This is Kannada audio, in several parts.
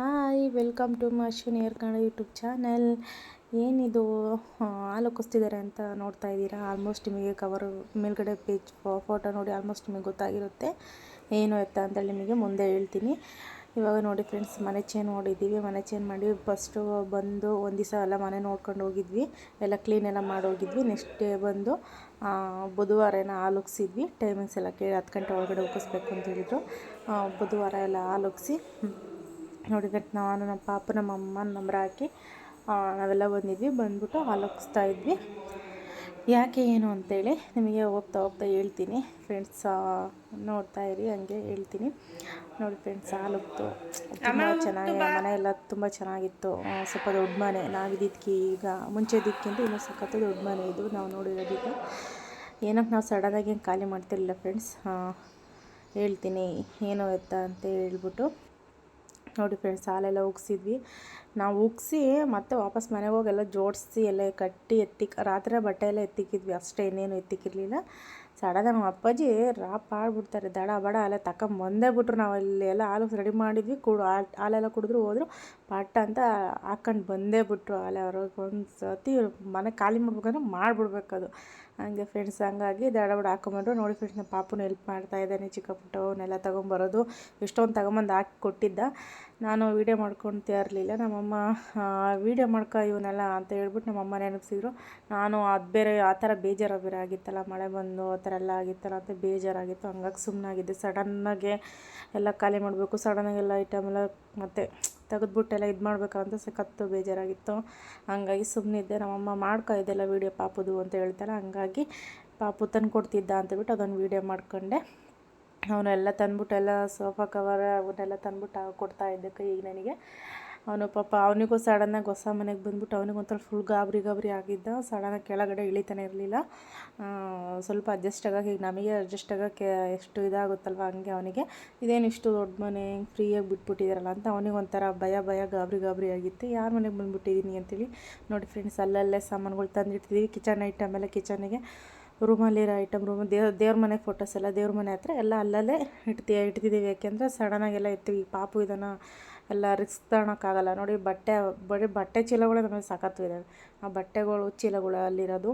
Hi, welcome to air Kannada YouTube channel. ಏನಿದು ಹಾಲು ಕುಸ್ತಿದ್ದಾರೆ ಅಂತ ನೋಡ್ತಾ ಇದ್ದೀರಾ? ಆಲ್ಮೋಸ್ಟ್ ನಿಮಗೆ ಕವರ್ ಮೇಲ್ಗಡೆ ಪೇಜ್ ಫೋಟೋ ನೋಡಿ ಆಲ್ಮೋಸ್ಟ್ ನಿಮಗೆ ಗೊತ್ತಾಗಿರುತ್ತೆ. ಏನು ಎತ್ತ ಅಂತೇಳಿ ನಿಮಗೆ ಮುಂದೆ ಹೇಳ್ತೀನಿ. ಇವಾಗ ನೋಡಿ ಫ್ರೆಂಡ್ಸ್ ಮನೆ ಚೇಂಜ್ ನೋಡಿದ್ದೀವಿ ಮನೆ ಚೇಂಜ್ ಮಾಡಿ ಫಸ್ಟು ಬಂದು ಒಂದು ದಿವಸ ಎಲ್ಲ ಮನೆ ನೋಡ್ಕೊಂಡು ಹೋಗಿದ್ವಿ. ಎಲ್ಲ ಕ್ಲೀನ್ ಎಲ್ಲ ಮಾಡಿ ಹೋಗಿದ್ವಿ. ನೆಕ್ಸ್ಟ್ ಡೇ ಬಂದು ಬುಧವಾರ ಏನೋ ಹಾಲು ಟೈಮಿಂಗ್ಸ್ ಎಲ್ಲ ಕೇಳಿ ಹತ್ತು ಗಂಟೆ ಒಳಗಡೆ ಉಗಿಸ್ಬೇಕು ಅಂತ ಹೇಳಿದ್ರು. ಬುಧವಾರ ಎಲ್ಲ ಹಾಲು ನೋಡಿ ಫ್ರೆಂಡ್ಸ್ ನಾನು ನಮ್ಮ ಪಾಪ ನಮ್ಮ ಅಮ್ಮ ನಂಬರ್ ಹಾಕಿ ನಾವೆಲ್ಲ ಬಂದಿದ್ವಿ. ಬಂದ್ಬಿಟ್ಟು ಹಾಲು ಇದ್ವಿ. ಯಾಕೆ ಏನು ಅಂತೇಳಿ ನಿಮಗೆ ಹೋಗ್ತಾ ಹೋಗ್ತಾ ಹೇಳ್ತೀನಿ. ಫ್ರೆಂಡ್ಸ್ ನೋಡ್ತಾ ಇರಿ ಹಂಗೆ ಹೇಳ್ತೀನಿ. ನೋಡಿ ಫ್ರೆಂಡ್ಸ್ ಹಾಲು ಉಗ್ತು ತುಂಬ ಚೆನ್ನಾಗಿ ಮನೆ ಎಲ್ಲ ತುಂಬ ಚೆನ್ನಾಗಿತ್ತು. ಸ್ವಲ್ಪ ದೊಡ್ಡ ಮನೆ. ನಾವಿದ್ದಕ್ಕೆ ಈಗ ಮುಂಚೆ ಇದ್ದಿದ್ದಕ್ಕಿಂತ ಇನ್ನೂ ಸಖತ್ತು ದೊಡ್ಡ ಮನೆ ಇದು ನಾವು ನೋಡಿರೋದಕ್ಕೆ. ಏನಕ್ಕೆ ನಾವು ಸಡನ್ನಾಗಿ ಖಾಲಿ ಮಾಡ್ತಿರಲಿಲ್ಲ ಫ್ರೆಂಡ್ಸ್ ಹೇಳ್ತೀನಿ. ಏನು ಎತ್ತ ಅಂತ ಹೇಳ್ಬಿಟ್ಟು. ನೋಡಿ ಫ್ರೆಂಡ್ಸ್ ಹಾಲೆಲ್ಲ ಉಗ್ಸಿದ್ವಿ. ನಾವು ಉಗ್ಸಿ ಮತ್ತೆ ವಾಪಸ್ ಮನೆಗೆ ಹೋಗಿ ಎಲ್ಲ ಜೋಡಿಸಿ ಎಲ್ಲ ಕಟ್ಟಿ ಎತ್ತಿಕ್ ರಾತ್ರಿ ಬಟ್ಟೆ ಎಲ್ಲ ಎತ್ತಿಕ್ಕಿದ್ವಿ. ಅಷ್ಟೇ ಇನ್ನೇನು ಎತ್ತಿಕ್ಕಿರಲಿಲ್ಲ. ಸಡನ್ ನಮ್ಮ ಅಪ್ಪಾಜಿ ರಾಪ್ ಆಡ್ಬಿಡ್ತಾರೆ ದಡ ಬಡ ಅಲ್ಲ ತಕೊಂಬಂದೇ ಬಿಟ್ರು ನಾವು. ಅಲ್ಲಿ ಎಲ್ಲ ಹಾಲು ರೆಡಿ ಮಾಡಿದ್ವಿ. ಕುಡು ಹಾಲ್- ಹಾಲೆಲ್ಲ ಕುಡಿದ್ರು, ಹೋದ್ರು. ಪಟ್ಟ ಅಂತ ಹಾಕ್ಕೊಂಡು ಬಂದೇ ಬಿಟ್ರು ಅಲ್ಲೇ ಅವ್ರಿಗೆ ಒಂದು ಸತಿ ಮನೆ ಖಾಲಿ ಮಾಡ್ಬೇಕಂದ್ರೆ ಮಾಡಿಬಿಡ್ಬೇಕದು ಹಂಗೆ ಫ್ರೆಂಡ್ಸ್ ಹಂಗಾಗಿ ದಾಡ ಬಡ ಹಾಕೊಂಬಂದ್ರು. ನೋಡಿ ಫ್ರೆಂಡ್ಸ್ ನಮ್ಮ ಪಾಪುನ ಹೆಲ್ಪ್ ಮಾಡ್ತಾ ಇದ್ದಾನೆ ಚಿಕ್ಕ ಪುಟ್ಟವನ್ನೆಲ್ಲ ತೊಗೊಂಬರೋದು. ಎಷ್ಟೊಂದು ತಗೊಂಬಂದು ಹಾಕಿ ಕೊಟ್ಟಿದ್ದ. ನಾನು ವೀಡಿಯೋ ಮಾಡ್ಕೊಳ್ತಾ ಇರಲಿಲ್ಲ. ನಮ್ಮಮ್ಮ ವೀಡಿಯೋ ಮಾಡ್ಕೊ ಇವನ್ನೆಲ್ಲ ಅಂತ ಹೇಳ್ಬಿಟ್ಟು ನಮ್ಮಮ್ಮ ನೆನಪಿಸಿದ್ರು. ನಾನು ಅದು ಬೇರೆ, ಆ ಥರ ಬೇಜಾರು ಬೇರೆ ಆಗಿತ್ತಲ್ಲ ಮಳೆ ಬಂದು ಆ ಥರ ಎಲ್ಲ ಆಗಿತ್ತಲ್ಲ ಅಂತ ಬೇಜಾರಾಗಿತ್ತು. ಹಂಗಾಗಿ ಸುಮ್ಮನಾಗಿದ್ದೆ ಸಡನ್ನಾಗೆ ಎಲ್ಲ ಖಾಲಿ ಮಾಡಬೇಕು. ಸಡನ್ನಾಗಿ ಎಲ್ಲ ಐಟಮ್ ಎಲ್ಲ ಮತ್ತೆ ತೆಗೆದ್ಬಿಟ್ಟೆಲ್ಲ ಇದು ಮಾಡಬೇಕಂತ ಸಖತ್ತು ಬೇಜಾರಾಗಿತ್ತು. ಹಂಗಾಗಿ ಸುಮ್ಮನಿದ್ದೆ ನಮ್ಮಮ್ಮ ಮಾಡ್ಕೊ, ಇದೆಲ್ಲ ವೀಡಿಯೋ ಪಾಪದು ಅಂತ ಹೇಳ್ತಾರೆ ಹಂಗಾಗಿ ಪಾಪು ತಂದು ಕೊಡ್ತಿದ್ದ ಅಂತೇಳ್ಬಿಟ್ಟು ಅದೊಂದು ವೀಡಿಯೋ ಮಾಡ್ಕೊಂಡೆ. ಅವನ್ನೆಲ್ಲ ತಂದ್ಬಿಟ್ಟೆಲ್ಲ ಸೋಫಾ ಕವರ್, ಅವನ್ನೆಲ್ಲ ತಂದ್ಬಿಟ್ಟು ಕೊಡ್ತಾ ಈಗ ಕೈಗೆ ನನಗೆ. ಅವನು ಪಾಪ ಅವನಿಗೂ ಸಡನ್ನಾಗಿ ಹೊಸ ಮನೆಗೆ ಬಂದ್ಬಿಟ್ಟು ಅವನಿಗೆ ಒಂಥರ ಫುಲ್ ಗಾಬರಿ ಗಾಬರಿ ಆಗಿದ್ದ. ಸಡನ್ನಾಗಿ ಕೆಳಗಡೆ ಇಳಿತಾನೆ ಇರಲಿಲ್ಲ. ಸ್ವಲ್ಪ ಅಡ್ಜಸ್ಟ್ ಆಗೋಕೆ ಈಗ ನಮಗೆ ಅಡ್ಜಸ್ಟ್ ಆಗೋಕ್ಕೆ ಎಷ್ಟು ಇದಾಗುತ್ತಲ್ವ ಹಂಗೆ ಅವನಿಗೆ. ಇದೇನು ಇಷ್ಟು ದೊಡ್ಡ ಮನೆ ಫ್ರೀಯಾಗಿ ಬಿಟ್ಬಿಟ್ಟಿದಾರಲ್ಲ ಅಂತ ಅವನಿಗೆ ಒಂಥರ ಭಯ ಭಯ, ಗಾಬರಿ ಗಾಬರಿ ಆಗಿತ್ತು. ಯಾರ ಮನೆಗೆ ಬಂದುಬಿಟ್ಟಿದ್ದೀನಿ ಅಂತೇಳಿ. ನೋಡಿ ಫ್ರೆಂಡ್ಸ್ ಅಲ್ಲಲ್ಲೇ ಸಾಮಾನುಗಳು ತಂದಿಟ್ಟಿದ್ದೀವಿ ಕಿಚನ್ ಐಟಮ್ ಎಲ್ಲ ಕಿಚನಿಗೆ ರೂಮಲ್ಲಿರೋ ಐಟಮ್ ರೂಮ್ ದೇವ್ರ ದೇವ್ರ ಮನೆ ಫೋಟೋಸ್ ಎಲ್ಲ ದೇವ್ರ ಮನೆ ಹತ್ರ ಎಲ್ಲ ಅಲ್ಲಲ್ಲೇ ಇಟ್ತಿ ಇಡ್ತಿದ್ದೀವಿ ಯಾಕೆಂದರೆ ಸಡನ್ನಾಗೆಲ್ಲ ಇರ್ತೀವಿ ಪಾಪು ಇದನ್ನು ಎಲ್ಲ ರಿಸ್ಕ್ ತಗೊಳಕ್ಕಾಗಲ್ಲ ನೋಡಿ, ಬಟ್ಟೆ, ಬರೀ ಬಟ್ಟೆ ಚೀಲಗಳೇ ನಮಗೆ ಸಾಕತ್ತು ಇದೆ. ಆ ಬಟ್ಟೆಗಳು, ಚೀಲಗಳು ಅಲ್ಲಿರೋದು.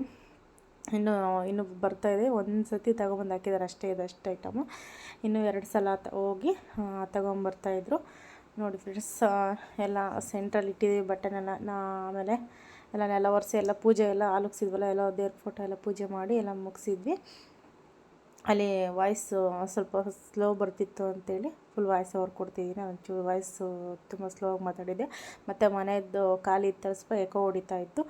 ಇನ್ನು ಇನ್ನು ಬರ್ತಾ ಇದೆ. ಒಂದು ಸತಿ ತಗೊಂಬಂದು ಹಾಕಿದ್ದಾರೆ. ಅಷ್ಟೇ ಇದೆ, ಅಷ್ಟು ಐಟಮು ಇನ್ನು ಎರಡು ಸಲ ತ, ಹೋಗಿ ತಗೊಂಬರ್ತಾಯಿದ್ರು ನೋಡಿ ಫ್ರೆಂಡ್ಸ್ ಎಲ್ಲ ಸೆಂಟ್ರಲ್ಲಿ ಇಟ್ಟಿದ್ದೀವಿ ಬಟ್ಟೆನೆಲ್ಲ. ನಾ, ಆಮೇಲೆ ಎಲ್ಲ ನೆಲ ಒರೆಸಿ ಎಲ್ಲ ಪೂಜೆ ಎಲ್ಲ ಆಲುಕ್ಸಿದ್ವಲ್ಲ, ಎಲ್ಲ ದೇವ್ರ ಫೋಟೋ ಎಲ್ಲ ಪೂಜೆ ಮಾಡಿ ಎಲ್ಲ ಮುಗಿಸಿದ್ವಿ. ಅಲ್ಲಿ ವಾಯ್ಸು ಸ್ವಲ್ಪ ಸ್ಲೋ ಬರ್ತಿತ್ತು ಅಂತೇಳಿ ಫುಲ್ ವಾಯ್ಸ್ ಅವ್ರು ಕೊಡ್ತಿದ್ದೀನಿ ಒಂಚೂರು ವಾಯ್ಸು ತುಂಬ ಸ್ಲೋ ಆಗಿ ಮಾತಾಡಿದ್ದೆ. ಮತ್ತು ಮನೆಯದ್ದು ಖಾಲಿ ಸ್ವಲ್ಪ ಎಕೋ ಹೊಡಿತಾ ಇತ್ತು.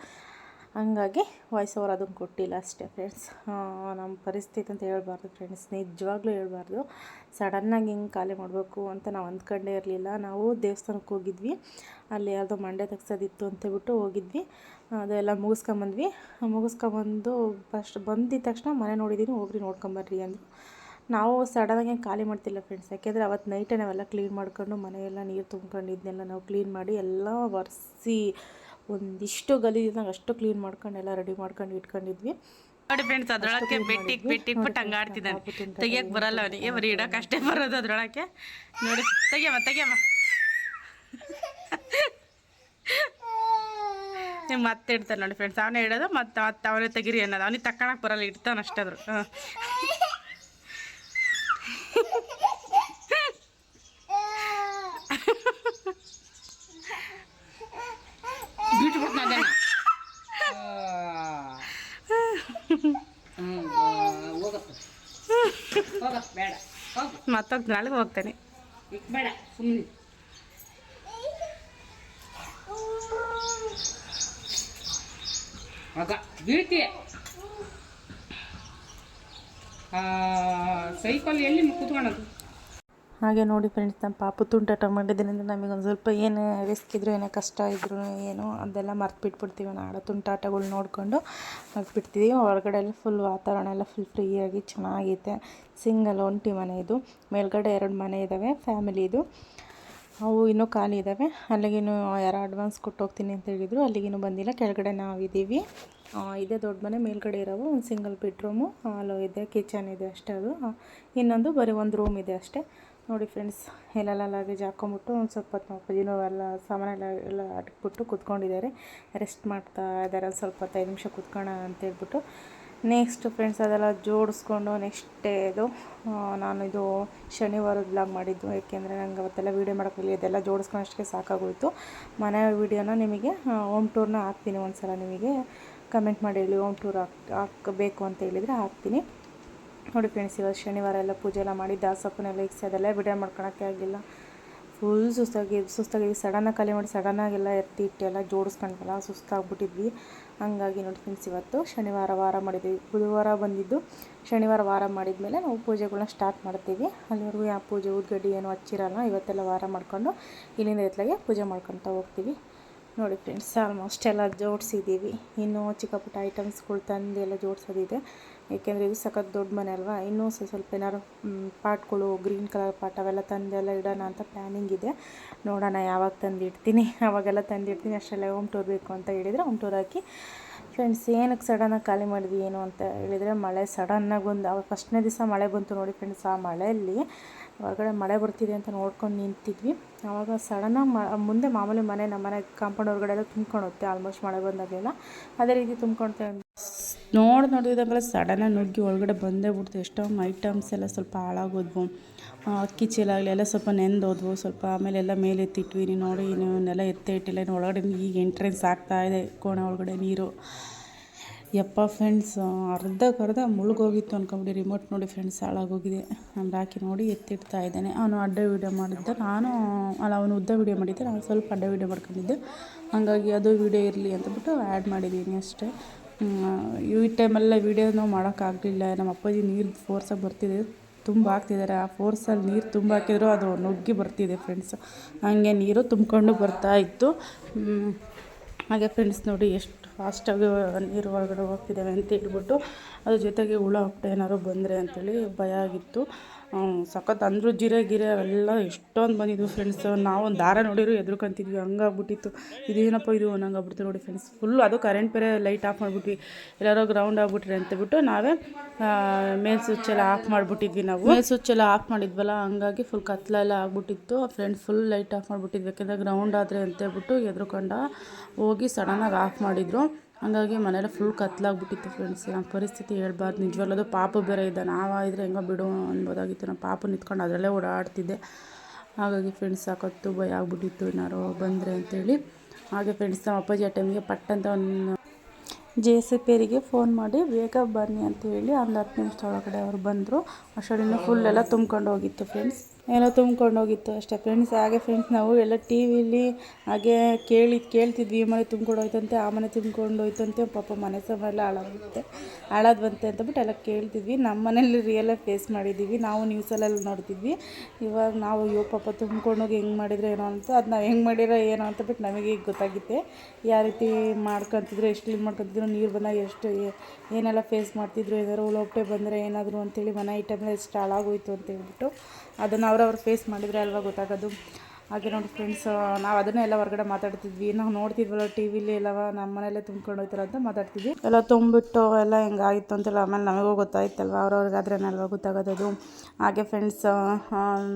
ಹಂಗಾಗಿ ವಾಯ್ಸ್ ಓವರ್ ಅದನ್ನು ಕೊಟ್ಟಿಲ್ಲ ಅಷ್ಟೇ ಫ್ರೆಂಡ್ಸ್ ನಮ್ಮ ಪರಿಸ್ಥಿತಿ ಅಂತ ಹೇಳ್ಬಾರ್ದು ಫ್ರೆಂಡ್ಸ್ ನಿಜವಾಗ್ಲೂ ಹೇಳ್ಬಾರ್ದು. ಸಡನ್ನಾಗಿ ಹಿಂಗೆ ಖಾಲಿ ಮಾಡಬೇಕು ಅಂತ ನಾವು ಅಂದ್ಕೊಂಡೇ ಇರಲಿಲ್ಲ. ನಾವು ದೇವಸ್ಥಾನಕ್ಕೆ ಹೋಗಿದ್ವಿ. ಅಲ್ಲಿ ಯಾವುದೋ ಮಂಡ್ಯ ತೆಗ್ಸೋದಿತ್ತು ಅಂತೇಳ್ಬಿಟ್ಟು ಹೋಗಿದ್ವಿ. ಅದೆಲ್ಲ ಮುಗಿಸ್ಕೊಂಬಂದ್ವಿ. ಮುಗಿಸ್ಕೊಂಬಂದು ಫಸ್ಟ್ ಬಂದಿದ್ದ ತಕ್ಷಣ ಮನೆ ನೋಡಿದ್ದೀನಿ ಹೋಗ್ರಿ ನೋಡ್ಕೊಂಬರ್ರಿ ಅಂದರು. ನಾವು ಸಡನ್ನಾಗಿ ಖಾಲಿ ಮಾಡ್ತಿಲ್ಲ ಫ್ರೆಂಡ್ಸ್ ಯಾಕೆಂದರೆ ಅವತ್ತು ನೈಟೇ ನಾವೆಲ್ಲ ಕ್ಲೀನ್ ಮಾಡ್ಕೊಂಡು ಮನೆಯೆಲ್ಲ ನೀರು ತುಂಬ್ಕೊಂಡು ನಾವು ಕ್ಲೀನ್ ಮಾಡಿ ಎಲ್ಲ ಒರೆಸಿ ಒಂದಿಷ್ಟು ಗಲೀಜಿದಾಗ ಅಷ್ಟು ಕ್ಲೀನ್ ಮಾಡ್ಕೊಂಡು ಎಲ್ಲ ರೆಡಿ ಮಾಡ್ಕೊಂಡು ಇಟ್ಕೊಂಡಿದ್ವಿ. ನೋಡಿ ಫ್ರೆಂಡ್ಸ್ ಅದ್ರೊಳಕ್ಕೆ ಬೆಟ್ಟಿಕ್ ಬಿಟ್ಟು ಹಂಗ ಆಡ್ತಿದ್ದಾನೆ ತೆಗಿಯಕ್ಕೆ ಬರಲ್ಲ ಅವನಿಗೆ. ಬರೀ ಇಡಕ್ಕೆ ಅಷ್ಟೇ ಬರೋದು ಅದ್ರೊಳಕ್ಕೆ. ನೋಡಿ ತೆಗಿಯಮ್ಮ ತೆಗಿಯಮ್ಮ. ನೀವು ಮತ್ತೆ ಇಡ್ತಾನೆ ನೋಡಿ ಫ್ರೆಂಡ್ಸ್ ಅವನೇ ಇಡೋದು ಮತ್ತೆ ಮತ್ತೆ ಅವನೇ ತೆಗಿರಿ ಅನ್ನೋದು. ಅವನಿಗೆ ತಕ್ಕಣಕ್ ಬರಲ್ಲ ಇಡ್ತಾನೆ ಅಷ್ಟೇ ಅದ್ರ ಹಾಂ ಬಿಟ್ಬಿಟ್ಟು ಅದನ್ನ ಹ್ಞೂ ಹೋಗತ್ತ ಹೋಗತ್ತ ಬೇಡ. ಹೋಗು. ಮತ್ತೊಂದು ನಾಳೆಗೆ ಹೋಗ್ತೇನೆ. ಬೇಡ ಸುಮ್ಮನೆ ಮಗ ಬೀಳ್ತೀಯ ಸೈಕಲ್ ಎಲ್ಲಿ ಕೂತ್ಕೊಳ್ಳೋದು ಹಾಗೆ ನೋಡಿ ಫ್ರೆಂಡ್ಸ್ ನಮ್ಮ ಪಾಪು ತುಂಟಾಟ ಮಾಡಿದ್ದರಿಂದ ನಮಗೆ ಒಂದು ಸ್ವಲ್ಪ ಏನು ರಿಸ್ಕ್ ಇದ್ದರೂ ಏನೋ ಕಷ್ಟ ಇದ್ರೂ, ಏನು ಅದೆಲ್ಲ ಮರ್ತು ಬಿಟ್ಬಿಡ್ತೀವಿ ಆಡೋ ತುಂಟಾಟಗಳು ನೋಡಿಕೊಂಡು ಮರ್ತುಬಿಡ್ತೀವಿ. ಹೊರಗಡೆ ಎಲ್ಲ ಫುಲ್ ವಾತಾವರಣ ಎಲ್ಲ ಫುಲ್ ಫ್ರೀಯಾಗಿ ಚೆನ್ನಾಗೈತೆ. ಸಿಂಗಲ್ ಒಂಟಿ ಮನೆ ಇದು. ಮೇಲ್ಗಡೆ ಎರಡು ಮನೆ ಇದ್ದಾವೆ ಫ್ಯಾಮಿಲಿದು ಅವು ಇನ್ನೂ ಖಾಲಿ ಇದ್ದಾವೆ ಅಲ್ಲಿಗಿನ್ನೂ ಯಾರೋ ಅಡ್ವಾನ್ಸ್ ಕೊಟ್ಟು ಹೋಗ್ತೀನಿ ಅಂತ ಹೇಳಿದರು. ಅಲ್ಲಿಗಿನ್ನೂ ಬಂದಿಲ್ಲ. ಕೆಳಗಡೆ ನಾವಿದ್ದೀವಿ ಇದೇ ದೊಡ್ಡ ಮನೆ, ಮೇಲ್ಗಡೆ ಇರೋವು. ಒಂದು ಸಿಂಗಲ್ ಬೆಡ್ರೂಮು ಹಾಲು ಇದೆ ಕಿಚನ್ ಇದೆ ಅಷ್ಟೇ ಅದು. ಇನ್ನೊಂದು ಬರೀ ಒಂದು ರೂಮ್ ಇದೆ ಅಷ್ಟೇ. ನೋಡಿ ಫ್ರೆಂಡ್ಸ್ ಎಲ್ಲೆಲ್ಲ ಲಗೇಜ್ ಹಾಕ್ಕೊಂಬಿಟ್ಟು ಒಂದು ಸ್ವಲ್ಪ ಹೊತ್ತು ನಮ್ಮ ಎಲ್ಲ ಸಾಮಾನೆಲ್ಲ ಎಲ್ಲ ಅಟ್ಬಿಟ್ಟು ಕೂತ್ಕೊಂಡಿದ್ದಾರೆ. ರೆಸ್ಟ್ ಮಾಡ್ತಾ ಇದ್ದಾರೆ. ಒಂದು ಸ್ವಲ್ಪ ಹೊತ್ತು ಐದು ನಿಮಿಷ ಕುತ್ಕೋಣ ಅಂತ ಹೇಳ್ಬಿಟ್ಟು. ನೆಕ್ಸ್ಟ್ ಫ್ರೆಂಡ್ಸ್ ಅದೆಲ್ಲ ಜೋಡಿಸ್ಕೊಂಡು ನೆಕ್ಸ್ಟ್ ಇದು ನಾನು ಇದು ಶನಿವಾರದ ಬ್ಲಾಗ್ ಮಾಡಿದ್ದು. ಏಕೆಂದರೆ ನಂಗೆ ಅವತ್ತೆಲ್ಲ ವೀಡಿಯೋ ಮಾಡೋಕ್ಕಿಲ್ಲ ಇದೆಲ್ಲ ಜೋಡಿಸ್ಕೊಳ್ಳೋಷ್ಟಕ್ಕೆ ಸಾಕಾಗೋಯಿತು. ಮನೆ ವೀಡಿಯೋನ ನಿಮಗೆ ಹೋಮ್ ಟೂರ್ನ ಹಾಕ್ತೀನಿ ಒಂದು ಸಲ ನಿಮಗೆ. ಕಮೆಂಟ್ ಮಾಡಿ ಹೇಳಿ ಹೋಮ್ ಟೂರ್ ಹಾಕ್, ಹಾಕಬೇಕು ಅಂತ ಹೇಳಿದರೆ ಹಾಕ್ತೀನಿ. ನೋಡಿ ಫ್ರೆಂಡ್ಸ್ ಇವತ್ತು ಶನಿವಾರ ಎಲ್ಲ ಪೂಜೆ ಎಲ್ಲ ಮಾಡಿ ದಾಸಪ್ಪನೆಲ್ಲ ಇಕ್ಸಿ, ಅದೆಲ್ಲ ವಿಡಿಯೋ ಮಾಡ್ಕೊಳಕ್ಕೆ ಆಗಿಲ್ಲ. ಫುಲ್ ಸುಸ್ತಾಗಿ ಸುಸ್ತಾಗಿ ಸಡನ್ನಾಗಿ ಖಾಲಿ ಮಾಡಿ ಸಡನ್ನಾಗೆಲ್ಲ ಎತ್ತಿ ಇಟ್ಟು ಎಲ್ಲ ಜೋಡಿಸ್ಕೊಂಡ್ವಲ್ಲ, ಸುಸ್ತಾಗ್ಬಿಟ್ಟಿದ್ವಿ. ಹಂಗಾಗಿ ನೋಡಿ ಫ್ರೆಂಡ್ಸ್, ಇವತ್ತು ಶನಿವಾರ ವಾರ ಮಾಡಿದ್ವಿ. ಬುಧವಾರ ಬಂದಿದ್ದು, ಶನಿವಾರ ವಾರ ಮಾಡಿದ ಮೇಲೆ ನಾವು ಪೂಜೆಗಳನ್ನ ಸ್ಟಾರ್ಟ್ ಮಾಡ್ತೀವಿ. ಅಲ್ಲಿವರೆಗೂ ಯಾವ ಪೂಜೆ, ಉದ್ಗಡ್ಡಿ ಏನು ಹಚ್ಚಿರಲ್ಲ, ಇವತ್ತೆಲ್ಲ ವಾರ ಮಾಡ್ಕೊಂಡು ಇಲ್ಲಿಂದ ಎತ್ತಲಾಗೆ ಪೂಜೆ ಮಾಡ್ಕೊತಾ ಹೋಗ್ತೀವಿ. ನೋಡಿ ಫ್ರೆಂಡ್ಸ್ ಆಲ್ಮೋಸ್ಟ್ ಎಲ್ಲ ಜೋಡಿಸಿದ್ದೀವಿ. ಇನ್ನೂ ಚಿಕ್ಕ ಪುಟ್ಟ ಐಟಮ್ಸ್ಗಳು ತಂದು ಎಲ್ಲ ಜೋಡಿಸೋದಿದೆ. ಏಕೆಂದರೆ ಇದು ಸಖತ್ ದೊಡ್ಡ ಮನೆ ಅಲ್ವಾ? ಇನ್ನೂ ಸ್ವಲ್ಪ ಏನಾದ್ರು ಪಾಟ್ಗಳು, ಗ್ರೀನ್ ಕಲರ್ ಪಾಟ್ ಅವೆಲ್ಲ ತಂದೆಲ್ಲ ಇಡೋಣ ಅಂತ ಪ್ಲ್ಯಾನಿಂಗ್ ಇದೆ. ನೋಡೋಣ, ಯಾವಾಗ ತಂದಿಡ್ತೀನಿ. ಅವಾಗೆಲ್ಲ ತಂದು ಇಡ್ತೀನಿ ಅಷ್ಟರಲ್ಲೇ ಹೋಮ್ ಟೂರ್ ಬೇಕು ಅಂತ ಹೇಳಿದರೆ ಹೋಮ್ ಟೂರ್ ಹಾಕಿ. ಫ್ರೆಂಡ್ಸ್ ಏನಕ್ಕೆ ಸಡನ್ನಾಗಿ ಖಾಲಿ ಮಾಡಿದ್ವಿ ಏನು ಅಂತ ಹೇಳಿದರೆ, ಮಳೆ ಸಡನ್ನಾಗಿ ಬಂದು, ಅವಾಗ ಫಸ್ಟ್ನೇ ದಿವಸ ಮಳೆ ಬಂತು ನೋಡಿ ಫ್ರೆಂಡ್ಸ್ ಆ ಮಳೆಯಲ್ಲಿ ಹೊರಗಡೆ ಮಳೆ ಬರ್ತಿದೆ ಅಂತ ನೋಡ್ಕೊಂಡು ನಿಂತಿದ್ವಿ. ಆವಾಗ ಸಡನ್ನಾಗಿ ಮ, ಮುಂದೆ ಮಾಮೂಲಿ ಮನೆ ನಮ್ಮ ಮನೆ ಕಾಂಪೌಂಡ್ ಹೊರಗಡೆ ಎಲ್ಲ ತುಂಬ್ಕೊಂಡು ಆಲ್ಮೋಸ್ಟ್ ಮಳೆ ಬಂದಾಗೆಲ್ಲ. ಅದೇ ರೀತಿ ತುಂಬ್ಕೊಳ್ತಾ ನೋಡಿ ನೋಡಿದಾಗಲೇ ಸಡನ್ನಾಗಿ ನುಗ್ಗಿ ಒಳಗಡೆ ಬಂದೇ ಬಿಡ್ತು. ಎಷ್ಟೊಂದು ಐಟಮ್ಸ್ ಎಲ್ಲ ಸ್ವಲ್ಪ ಹಾಳಾಗೋದ್ವು. ಅಕ್ಕಿ ಚೀಲಾಗಲಿ ಎಲ್ಲ ಸ್ವಲ್ಪ ನೆಂದೋದ್ವು. ಸ್ವಲ್ಪ ಆಮೇಲೆ ಎಲ್ಲ ಮೇಲೆ ಎತ್ತಿಟ್ವಿ. ನೀನು ನೋಡಿ ಇನ್ನೆಲ್ಲ ಎತ್ತೆ ಇಟ್ಟಿಲ್ಲ. ಇನ್ನು ಒಳಗಡೆ ಈಗ ಎಂಟ್ರೆನ್ಸ್ ಇದೆ ಕೋಣೆ ಒಳಗಡೆ ನೀರು. ಯಪ್ಪ ಫ್ರೆಂಡ್ಸ್ ಅರ್ಧಕ್ಕರ್ಧ ಮುಳುಗೋಗಿತ್ತು ಅನ್ಕೊಂಬಿಡಿ. ರಿಮೋಟ್ ನೋಡಿ ಫ್ರೆಂಡ್ಸ್ ಹಾಳಾಗೋಗಿದೆ. ನಾನು ರಾಕಿ ನೋಡಿ ಎತ್ತಿಡ್ತಾ ಇದ್ದಾನೆ. ಅವನು ಅಡ್ಡ ವೀಡಿಯೋ ಮಾಡಿದ್ದೆ. ನಾನು, ಅಲ್ಲ, ಅವನು ಉದ್ದ ವೀಡಿಯೋ ಮಾಡಿದ್ದೆ. ನಾನು ಸ್ವಲ್ಪ ಅಡ್ಡ ವೀಡಿಯೋ ಮಾಡ್ಕೊಂಡಿದ್ದೆ. ಹಾಗಾಗಿ ಅದು ವೀಡಿಯೋ ಇರಲಿ ಅಂತಬಿಟ್ಟು ಆ್ಯಡ್ ಮಾಡಿದ್ದೀನಿ ಅಷ್ಟೇ. ಈ ಟೈಮಲ್ಲೇ ವೀಡಿಯೋನು ಮಾಡೋಕ್ಕಾಗಲಿಲ್ಲ. ನಮ್ಮ ಅಪ್ಪಾಜಿ ನೀರು ಫೋರ್ಸಾಗಿ ಬರ್ತಿದೆ. ತುಂಬ ಹಾಕ್ತಿದ್ದಾರೆ. ಆ ಫೋರ್ಸಲ್ಲಿ ನೀರು ತುಂಬ ಹಾಕಿದ್ರು ಅದು ನುಗ್ಗಿ ಬರ್ತಿದೆ ಫ್ರೆಂಡ್ಸ್ ಹಾಗೆ ನೀರು ತುಂಬಿಕೊಂಡು ಬರ್ತಾ ಇತ್ತು. ಹಾಗೆ ಫ್ರೆಂಡ್ಸ್ ನೋಡಿ ಎಷ್ಟು ಫಾಸ್ಟಾಗಿ ನೀರು ಒಳಗಡೆ ಹೋಗ್ತಿದ್ದಾವೆ ಅಂತ ಹೇಳ್ಬಿಟ್ಟು ಅದ್ರ ಜೊತೆಗೆ ಹುಳ ಹೊಟ್ಟೆ ಏನಾದ್ರು ಬಂದರೆ ಅಂತೇಳಿ ಭಯ ಆಗಿತ್ತು. ಸಖತ್ತು ಸಖತ್ ಅಂದರು ಜಿರೆ ಗಿರೆ ಅವೆಲ್ಲ ಎಷ್ಟೊಂದು ಬಂದಿದ್ವು ಫ್ರೆಂಡ್ಸ್ ನಾವು ಒಂದು ದಾರ ನೋಡಿದ್ರು ಎದ್ರುಕೊಂತಿದ್ವಿ, ಹಂಗಾಗ್ಬಿಟ್ಟಿತ್ತು. ಇದೇನಪ್ಪ ಇದು? ಹಂಗಾಗ್ಬಿಡ್ತು ನೋಡಿ ಫ್ರೆಂಡ್ಸ್ ಫುಲ್ಲು ಅದು ಕರೆಂಟ್ ಬೇರೆ ಲೈಟ್ ಆಫ್ ಮಾಡಿಬಿಟ್ವಿ. ಎಲ್ಲಾರೋ ಗ್ರೌಂಡ್ ಆಗ್ಬಿಟ್ರೆ ಅಂತಬಿಟ್ಟು ನಾವೇ ಮೇಲ್ ಸ್ವಿಚ್ ಎಲ್ಲ ಆಫ್ ಮಾಡಿಬಿಟ್ಟಿದ್ವಿ ನಾವು. ಮೇಲ್ ಸ್ವಿಚ್ ಎಲ್ಲ ಆಫ್ ಮಾಡಿದ್ವಲ್ಲ, ಹಂಗಾಗಿ ಫುಲ್ ಕತ್ಲೆಲ್ಲ ಆಗ್ಬಿಟ್ಟಿತ್ತು. ಫ್ರೆಂಡ್ಸ್ ಫುಲ್ ಲೈಟ್ ಆಫ್ ಮಾಡಿಬಿಟ್ಟಿದ್ವಿ. ಯಾಕೆಂದರೆ ಗ್ರೌಂಡ್ ಆದರೆ ಅಂತೇಳ್ಬಿಟ್ಟು ಎದ್ರುಕೊಂಡ ಹೋಗಿ ಸಡನ್ನಾಗಿ ಆಫ್ ಮಾಡಿದರು. ಹಂಗಾಗಿ ಮನೆಯಲ್ಲ ಫುಲ್ ಕತ್ಲಾಗ್ಬಿಟ್ಟಿತ್ತು ಫ್ರೆಂಡ್ಸ್ ನಮ್ಮ ಪರಿಸ್ಥಿತಿ ಹೇಳ್ಬಾರ್ದು. ನಿಜವಾಗ್ಲೂ ಅದು ಪಾಪು ಬೇರೆ ಇದ್ದ ನಾವು ಇದ್ರೆ ಹೆಂಗೋ ಬಿಡು ಅನ್ಬೋದಾಗಿತ್ತು. ನಮ್ಮ ಪಾಪು ನಿಂತ್ಕೊಂಡು ಅದರಲ್ಲೇ ಓಡಾಡ್ತಿದ್ದೆ. ಹಾಗಾಗಿ ಫ್ರೆಂಡ್ಸ್ ಸಾಕತ್ತು ಭಯ ಆಗ್ಬಿಟ್ಟಿತ್ತು. ಏನಾರು ಬಂದರೆ ಅಂತೇಳಿ. ಹಾಗೆ ಫ್ರೆಂಡ್ಸ್ ನಮ್ಮ ಅಪ್ಪಾಜಿ ಆ ಟೈಮಿಗೆ ಪಟ್ಟಂತ ಒಂದು ಜೆ ಸಿ ಪೇರಿಗೆ ಫೋನ್ ಮಾಡಿ, ಬೇಗ ಬನ್ನಿ ಅಂತ ಹೇಳಿ ಒಂದು ಹತ್ತು ನಿಮಿಷದ ಒಳಗಡೆ ಅವ್ರು ಬಂದರು. ಶಡಿನ ಫುಲ್ ಎಲ್ಲ ತುಂಬ್ಕೊಂಡು ಹೋಗಿತ್ತು ಫ್ರೆಂಡ್ಸ್ ಎಲ್ಲ ತುಂಬ್ಕೊಂಡೋಗಿತ್ತು ಅಷ್ಟೇ. ಫ್ರೆಂಡ್ಸ್ ಹಾಗೆ ಫ್ರೆಂಡ್ಸ್ ನಾವು ಎಲ್ಲ ಟಿ ವಿಲಿ ಹಾಗೆ ಕೇಳಿ, ಕೇಳ್ತಿದ್ವಿ, ಈ ಮನೆ ತುಂಬ್ಕೊಂಡೋಯ್ತಂತೆ ಆ ಮನೆ ತುಂಬ್ಕೊಂಡೋಯ್ತಂತೆ ಪಾಪ ಮನೆ ಸಮಯಲ್ಲ ಹಾಳಾಗುತ್ತೆ ಹಾಳಾಗುತ್ತೆ ಹಾಳಾದ್ವಂತೆ ಅಂತಬಿಟ್ಟು ಎಲ್ಲ ಕೇಳ್ತಿದ್ವಿ. ನಮ್ಮ ಮನೇಲಿ ರಿಯಲಾಗಿ ಫೇಸ್ ಮಾಡಿದ್ದೀವಿ. ನಾವು ನ್ಯೂಸಲ್ಲೆಲ್ಲ ನೋಡ್ತಿದ್ವಿ. ಇವಾಗ ನಾವು, ಅಯ್ಯೋ ಪಾಪ ತುಂಬ್ಕೊಂಡೋಗಿ ಹೆಂಗೆ ಮಾಡಿದ್ರೆ ಏನೋ ಅಂತ ಅದು ನಾವು ಹೆಂಗೆ ಮಾಡಿರೋ ಏನೋ ಅಂತ ಬಿಟ್ಟು ನಮಗೆ ಗೊತ್ತಾಗುತ್ತೆ ಯಾವ ರೀತಿ ಮಾಡ್ಕೊತಿದ್ರು, ಎಷ್ಟು ಕ್ಲೀನ್ ಮಾಡ್ಕೊತಿದ್ರು, ನೀರು ಬಂದಾಗ ಎಷ್ಟು ಏನೆಲ್ಲ ಫೇಸ್ ಮಾಡ್ತಿದ್ರು, ಏನಾದ್ರು ಉಳೋಪ್ಟೆ ಬಂದರೆ ಏನಾದರೂ ಅಂತೇಳಿ ಮನೆ ಐಟಮ್ ಎಷ್ಟು ಹಾಳಾಗೋಯ್ತು ಅಂತ ಹೇಳ್ಬಿಟ್ಟು ಅದನ್ನು ಅವ್ರವ್ರು ಫೇಸ್ ಮಾಡಿದರೆ ಅಲ್ವಾ ಗೊತ್ತಾಗೋದು? ಹಾಗೆ ನೋಡಿ ಫ್ರೆಂಡ್ಸ್ ನಾವು ಅದನ್ನೇ ಎಲ್ಲ ಹೊರಗಡೆ ಮಾತಾಡ್ತಿದ್ವಿ. ನಾವು ನೋಡ್ತಿದ್ವಲ್ಲ ಟಿ ವಿಲಿ ಎಲ್ಲವ ನಮ್ಮ ಮನೆಯಲ್ಲೇ ತುಂಬ್ಕೊಂಡು ಅಂತ ಮಾತಾಡ್ತಿದ್ವಿ. ಎಲ್ಲ ತುಂಬಿಟ್ಟು ಎಲ್ಲ ಹೆಂಗಾಗಿತ್ತು ಅಂತೆಲ್ಲ ಆಮೇಲೆ ನಮಗೂ ಗೊತ್ತಾಯ್ತಲ್ವ? ಅವ್ರವ್ರಿಗಾದ್ರೇನಲ್ವ ಗೊತ್ತಾಗೋದು ಹಾಗೆ ಫ್ರೆಂಡ್ಸ್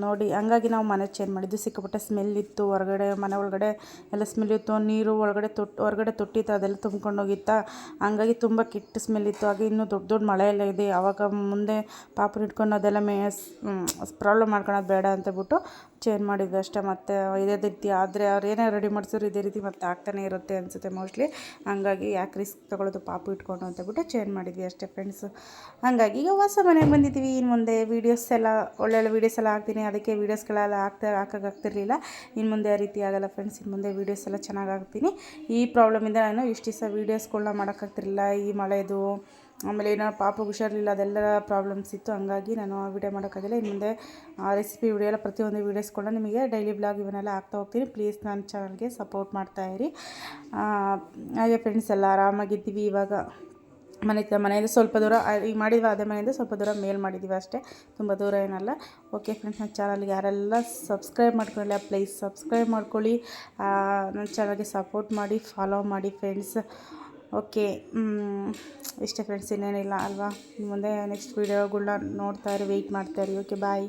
ನೋಡಿ, ಹಂಗಾಗಿ ನಾವು ಮನೆ ಚೇಂಜ್ ಮಾಡಿದ್ವಿ. ಸಿಕ್ಕಾಪಟ್ಟೆ ಸ್ಮೆಲ್ ಇತ್ತು. ಹೊರಗಡೆ, ಮನೆ ಒಳಗಡೆ ಎಲ್ಲ ಸ್ಮೆಲ್ ಇತ್ತು. ನೀರು ಒಳಗಡೆ ತೊಟ್ಟು ಹೊರಗಡೆ ತೊಟ್ಟಿತ್ತು ಅದೆಲ್ಲ ತುಂಬ್ಕೊಂಡು ಹೋಗಿತ್ತಾ? ಹಂಗಾಗಿ ತುಂಬ ಕೆಟ್ಟ ಸ್ಮೆಲ್ ಇತ್ತು. ಹಾಗೆ ಇನ್ನೂ ದೊಡ್ಡ ದೊಡ್ಡ ಮಳೆ ಎಲ್ಲ ಇದೆ. ಆವಾಗ ಮುಂದೆ ಪಾಪನ ಇಟ್ಕೊಂಡು ಅದೆಲ್ಲ ಮೇ ಪ್ರಾಬ್ಲಮ್ ಮಾಡ್ಕೊಳೋದು ಬೇಡ ಅಂತಬಿಟ್ಟು ಚೇಂಜ್ ಮಾಡಿದ್ವಿ ಅಷ್ಟೇ, ಮತ್ತು ಇದೇ ರೀತಿ ಆದರೆ ಅವ್ರು ಏನೇ ರೆಡಿ ಮಾಡಿಸಿದ್ರು ಇದೇ ರೀತಿ ಮತ್ತೆ ಆಗ್ತಾನೆ ಇರುತ್ತೆ ಅನಿಸುತ್ತೆ ಮೋಸ್ಟ್ಲಿ ಹಂಗಾಗಿ ಯಾಕೆ ರಿಸ್ಕ್ ತೊಗೊಳೋದು ಪಾಪು ಇಟ್ಕೊಂಡು ಅಂತಬಿಟ್ಟು ಚೇಂಜ್ ಮಾಡಿದ್ವಿ ಅಷ್ಟೇ ಫ್ರೆಂಡ್ಸ್ ಹಂಗಾಗಿ ಈಗ ಹೊಸ ಮನೆಗೆ ಬಂದಿದ್ದೀವಿ ಇನ್ನು ಮುಂದೆ ವೀಡಿಯೋಸ್ ಎಲ್ಲ, ಒಳ್ಳೊಳ್ಳೆ ವೀಡಿಯೋಸ್ ಎಲ್ಲ ಹಾಕ್ತೀನಿ, ಅದಕ್ಕೆ ವೀಡಿಯೋಸ್ಗಳೆಲ್ಲ ಹಾಕ್ತಾ, ಹಾಕೋಕ್ಕಾಗ್ತಿರ್ಲಿಲ್ಲ. ಇನ್ನು ಮುಂದೆ ಆ ರೀತಿ ಆಗಲ್ಲ ಫ್ರೆಂಡ್ಸ್ ಇನ್ನು ಮುಂದೆ ವೀಡಿಯೋಸ್ ಎಲ್ಲ ಚೆನ್ನಾಗಿ ಹಾಕ್ತೀನಿ. ಈ ಪ್ರಾಬ್ಲಮಿಂದ ನಾನು ಇಷ್ಟು ದಿವಸ ವೀಡಿಯೋಸ್ಗಳನ್ನ ಮಾಡೋಕ್ಕಾಗ್ತಿರ್ಲಿಲ್ಲ, ಈ ಮಳೆದು ಆಮೇಲೆ ಏನೋ ಪಾಪ ಹುಷಾರಿಲ್ಲ ಅದೆಲ್ಲ ಪ್ರಾಬ್ಲಮ್ಸ್ ಇತ್ತು. ಹಂಗಾಗಿ ನಾನು ವೀಡಿಯೋ ಮಾಡೋಕ್ಕಾಗಿಲ್ಲ. ಇನ್ನು ಮುಂದೆ ರೆಸಿಪಿ ವಿಡಿಯೋ ಎಲ್ಲ ಪ್ರತಿಯೊಂದು ಕೂಡ ನಿಮಗೆ ಡೈಲಿ ಬ್ಲಾಗ್ ಇವನ್ನೆಲ್ಲ ಹಾಕ್ತಾ ಹೋಗ್ತೀನಿ. ಪ್ಲೀಸ್ ನನ್ನ ಚಾನಲ್ಗೆ ಸಪೋರ್ಟ್ ಮಾಡ್ತಾ ಇರಿ. ಹಾಗೆ ಫ್ರೆಂಡ್ಸ್ ಎಲ್ಲ ಆರಾಮಾಗಿದ್ದೀವಿ ಇವಾಗ. ಮನೆ ಮನೆಯಿಂದ ಸ್ವಲ್ಪ ದೂರ ಆ, ಈಗ ಮಾಡಿದ್ವ ಅದೇ ಮನೆಯಿಂದ ಸ್ವಲ್ಪ ದೂರ ಮೇಲ್ ಮಾಡಿದ್ದೀವಿ ಅಷ್ಟೇ. ತುಂಬ ದೂರ ಏನಲ್ಲ. ಓಕೆ ಫ್ರೆಂಡ್ಸ್ ನನ್ನ ಚಾನಲ್ಗೆ ಯಾರೆಲ್ಲ ಸಬ್ಸ್ಕ್ರೈಬ್ ಮಾಡ್ಕೊಳ್ಳಿ ಪ್ಲೀಸ್ ಸಬ್ಸ್ಕ್ರೈಬ್ ಮಾಡ್ಕೊಳ್ಳಿ. ಆ, ನನ್ನ ಚಾನಲ್ಗೆ ಸಪೋರ್ಟ್ ಮಾಡಿ ಫಾಲೋ ಮಾಡಿ ಫ್ರೆಂಡ್ಸ್ ಓಕೆ ಇಷ್ಟೇ ಫ್ರೆಂಡ್ಸ್ ಇನ್ನೇನಿಲ್ಲ ಅಲ್ವಾ? ಮುಂದೆ ನೆಕ್ಸ್ಟ್ ವೀಡಿಯೋಗಳ್ನ ನೋಡ್ತಾ ಇರಿ ವೆಯ್ಟ್ ಮಾಡ್ತಾ ಇರಿ ಓಕೆ ಬಾಯ್